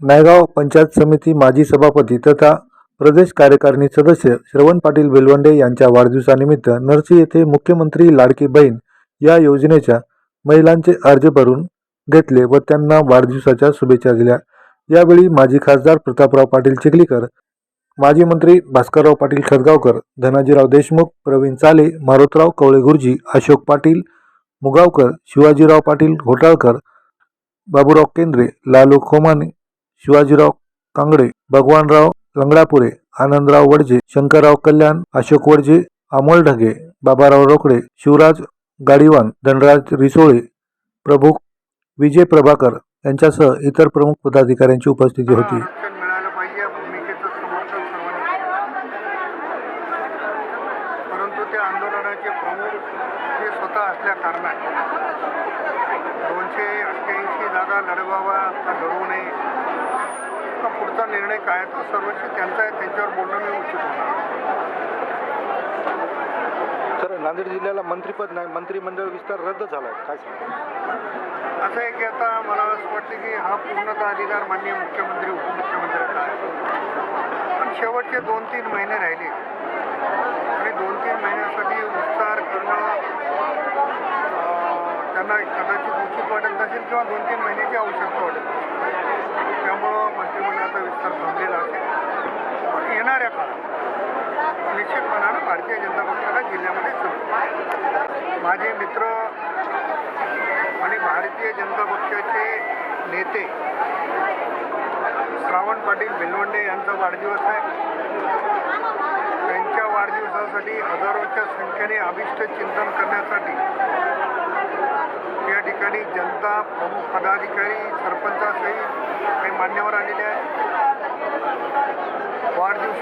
नायगाव पंचायत समिती माजी सभापती तथा प्रदेश कार्यकारिणी सदस्य श्रवण पाटील बेलवंडे यांच्या वाढदिवसानिमित्त नरसी येथे मुख्यमंत्री लाडकी बहीण या योजनेच्या महिलांचे अर्ज भरून घेतले व त्यांना वाढदिवसाच्या शुभेच्छा दिल्या. यावेळी माजी खासदार प्रतापराव पाटील चिखलीकर माजी मंत्री भास्करराव पाटील खतगावकर धनाजीराव देशमुख प्रवीण चाले मारुतराव कवळे गुरुजी अशोक पाटील मुगावकर शिवाजीराव पाटील घोटाळकर बाबूराव केंद्रे लालू खोमाने शिवाजीराव कांगडे भगवानराव लंगडापुरे आनंदराव वडजे शंकरराव कल्याण अशोक वडजे अमोल ढगे बाबाराव रोकडे शिवराज गाडीवान धनराज रिसोळे प्रभू विजय प्रभाकर यांच्यासह इतर प्रमुख पदाधिकाऱ्यांची उपस्थिती होती. परंतु त्या आंदोलनाचे प्रमुख हे स्वतः असल्या कारणाने दोनशे अठ्ठ्याऐंशी जागा लढवावा पुढचा निर्णय काय तो सर्वस्वी त्यांचा आहे त्यांच्यावर बोलणं मी उचित होणार सर नांदेड जिल्ह्याला मंत्रीपद नाही मंत्रिमंडळ विस्तार रद्द झाला आहे काय असं आहे की आता मला असं वाटतं की हा पूर्णतः अधिकार माननीय मुख्यमंत्री उपमुख्यमंत्र्यांचा आहे. पण शेवटचे दोन तीन महिने राहिले. आणि दोन तीन महिन्यासाठी विस्तार करणं त्यांना कदाचित उचित वाटत नसेल किंवा दोन तीन महिन्याची आवश्यकता वाटत त्यामुळं मंत्रिमंडळाचा विस्तार थांबलेला असेल पण येणाऱ्या काळात निश्चितपणानं भारतीय जनता पक्षाला जिल्ह्यामध्ये सुरू. माझे मित्र आणि भारतीय जनता पक्षाचे नेते श्रावण पाटील भिलवंडे यांचा वाढदिवस आहे. त्यांच्या वाढदिवसासाठी हजारोच्या संख्येने अभिष्ट चिंतन करण्यासाठी या ठिकाणी जनता प्रमुख पदाधिकारी सरपंचासहित काही मान्यवर आलेले आहेत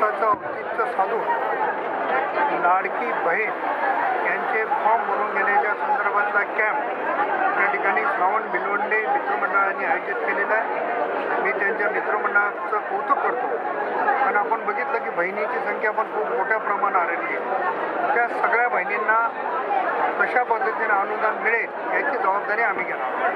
वाढदिवसाचं औचित्य साधून लाडकी बहीण यांचे फॉर्म भरून घेण्याच्या संदर्भातला कॅम्प या ठिकाणी श्रावण भिलवंडे मित्रमंडळाने आयोजित केलेला आहे. मी त्यांच्या मित्रमंडळाचं कौतुक करतो. पण आपण बघितलं की बहिणीची संख्या पण खूप मोठ्या प्रमाणात आलेली आहे. त्या सगळ्या बहिणींना कशा पद्धतीने अनुदान मिळेल याची जबाबदारी आम्ही घेणार